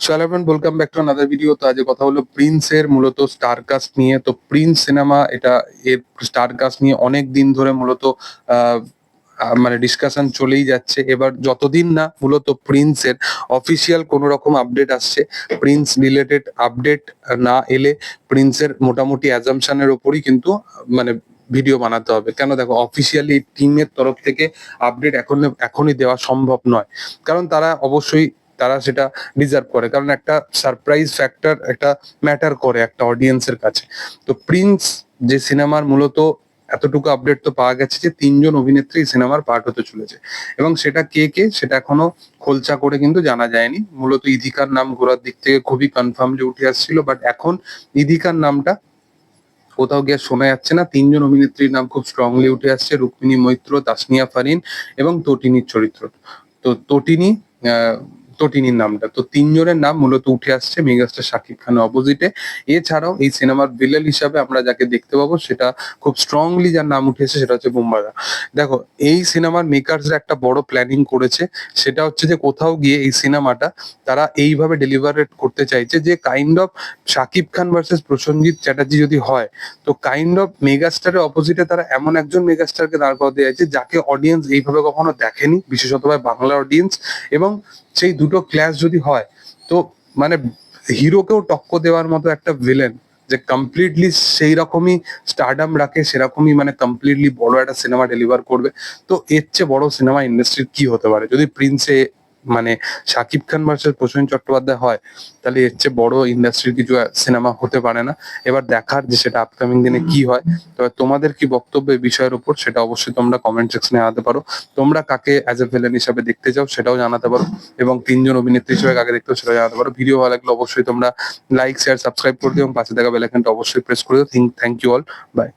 So hello friend welcome back to another video তো আজকে কথা হলো প্রিন্সের মূলত স্টার কাস্ট নিয়ে। তো প্রিন্স সিনেমা এটা এর স্টার কাস্ট নিয়ে অনেক দিন ধরে মূলত মানে ডিসকাশন চলেই যাচ্ছে। এবার যতদিন না মূলত প্রিন্সের অফিসিয়াল কোনো রকম আপডেট আসছে প্রিন্স রিলেটেড আপডেট না এলে প্রিন্সের মোটামুটি অ্যাজামশনের ওপরই কিন্তু মানে ভিডিও বানাতে হবে। কেন দেখো অফিসিয়ালি টিমের তরফ থেকে আপডেট এখন, এখনই দেওয়া সম্ভব নয়। কারণ তারা অবশ্যই তারা সেটা ডিজার্ভ করে। কারণ একটা সারপ্রাইজ ফ্যাক্টর একটা ম্যাটার করে একটা অডিয়েন্সের কাছে। তো প্রিন্স যে সিনেমার মূলত এতটুকু আপডেট তো পাওয়া গেছে যে তিনজন অভিনেত্রী সিনেমার পার্ট হতে চলেছে। এবং সেটা কে কে, সেটা এখনও খোলচা করে কিন্তু জানা যায়নি। মূলত ইদিকার নাম ঘোরার দিক থেকে খুবই কনফার্মলি উঠে আসছিল বাট এখন ইদিকার নামটা কোথাও গিয়ে শোনা যাচ্ছে না। তিনজন অভিনেত্রীর নাম খুব স্ট্রংলি উঠে আসছে, রুক্মিণী মৈত্র, তাসনিয়া ফারিন এবং তটিনীর চরিত্র। তো তটিনী তটিনীর নামটা। তো তিনজনের নাম মূলত উঠে আসছে মেগাস্টার শাকিব খানের অপোজিটে এছাড়াও এই সিনেমার ভিলেন হিসাবে আমরা যাকে দেখতে পাবো, সেটা খুব স্ট্রংলি যার নাম উঠে এসেছে সেটা হচ্ছে বুম্বাদা দেখো, এই সিনেমার মেকার্সরা একটা বড় প্ল্যানিং করেছে, সেটা হচ্ছে যে কোথাও গিয়ে এই সিনেমাটা তারা এইভাবে ডেলিভারেট করতে চাইছে যে kind of Shakib Khan versus Prosenjit Chatterjee যদি হয়, তো কাইন্ড অফ মেগাস্টারের অপোজিটে তারা এমন একজন মেগাস্টারকে দাঁড় করাতে চাইছে যাকে অডিয়েন্স এইভাবে কখনো দেখেনি, বিশেষত বাংলা অডিয়েন্স এবং সেই দুটো ক্লাস যদি হয়, তো মানে হিরোকেও টক্ক দেওয়ার মতো একটা ভিলেন যে কমপ্লিটলি সেই রকমই স্টারডাম রাখে, সেরকমই মানে কমপ্লিটলি বড় একটা সিনেমা ডেলিভার করবে। তো এর চেয়ে বড় সিনেমা ইন্ডাস্ট্রির কি হতে পারে? যদি প্রিন্সে মানে শাকিব খান ভার্সেস প্রসেন চট্টোপাধ্যায় হয়, তাহলে এর চেয়ে বড় ইন্ডাস্ট্রির কিছু সিনেমা হতে পারে না। এবার দেখার যে সেটা আপকামিং দিনে কি হয়, তবে তোমাদের কি বক্তব্য এই বিষয়ের উপর সেটা অবশ্যই তোমরা কমেন্ট সেকশনে জানাতে পারো। তোমরা কাকে অ্যাজ এ ভিলেন হিসাবে দেখতে চাও সেটাও জানাতে পারো, এবং তিনজন অভিনেত্রী হিসেবে কাকে দেখতে সেটাও জানাতে পারো। ভিডিও ভালো লাগলে অবশ্যই তোমরা লাইক শেয়ার সাবস্ক্রাইব করে দিও, এবং পাশে থাকা বেল আইকনটা অবশ্যই প্রেস করে দিও। Thank you all by